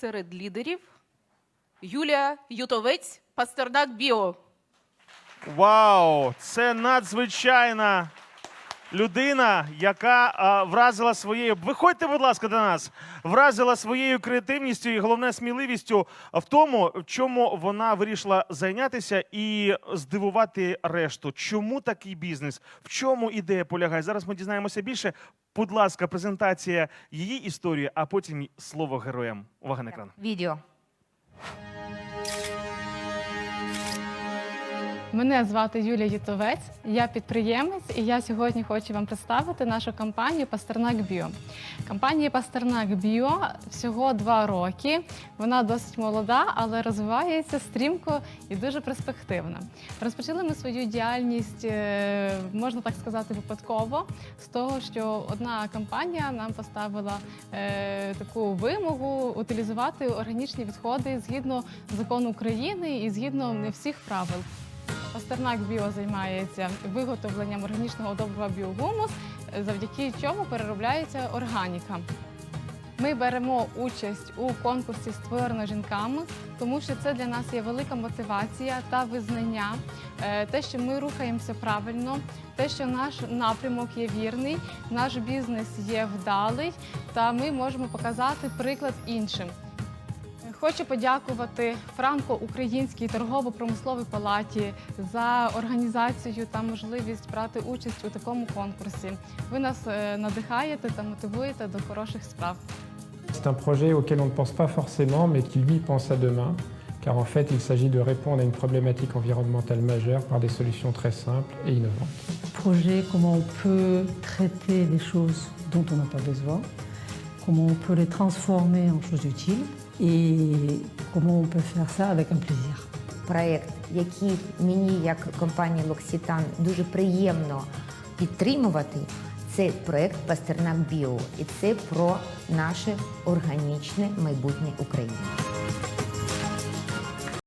серед лідерів Юлія Ютовець, Пастернак Біо. Вау! Це надзвичайна людина, яка а, вразила своєю. Виходьте, будь ласка, до нас. Вразила своєю креативністю і головне сміливістю в тому, в чому вона вирішила зайнятися і здивувати решту. Чому такий бізнес? В чому ідея полягає? Зараз ми дізнаємося більше. Будь ласка, презентація її історії, а потім слово героям. Увага на екран. Відео. Мене звати Юлія Ютовець, я підприємець, і я сьогодні хочу вам представити нашу компанію Пастернак Біо. Компанія Пастернак Біо всього два роки. Вона досить молода, але розвивається стрімко і дуже перспективно. Розпочали ми свою діяльність, е, можна так сказати, випадково з того, що одна компанія нам поставила е, таку вимогу утилізувати органічні відходи згідно закону України і згідно не всіх правил. Пастернак Біо займається виготовленням органічного добрива біогумус, завдяки чому переробляється органіка. Ми беремо участь у конкурсі створено жінками, тому що це для нас є велика мотивація та визнання, е, те, що ми рухаємося правильно, те, що наш напрямок є вірний, наш бізнес є вдалий, та ми можемо показати приклад іншим. Хочу подякувати Франко-Українській торгово-промисловій палаті за організацію та можливість брати участь у такому конкурсі. Ви нас е, надихаєте та мотивуєте до хороших справ. C'est un projet auquel on ne pense pas forcément, mais qui lui pense à demain, car en fait il s'agit de répondre à une problématique environnementale majeure par des solutions très simples et innovantes. projet, comment on peut traiter des choses dont on n'a pas besoin, comment on peut les transformer en choses utiles et comment on peut faire ça avec un plaisir. Проєкт, який мені, як компанії Локсітан, дуже приємно підтримувати, це проект Пастернак Біо. І це про наше органічне майбутнє України.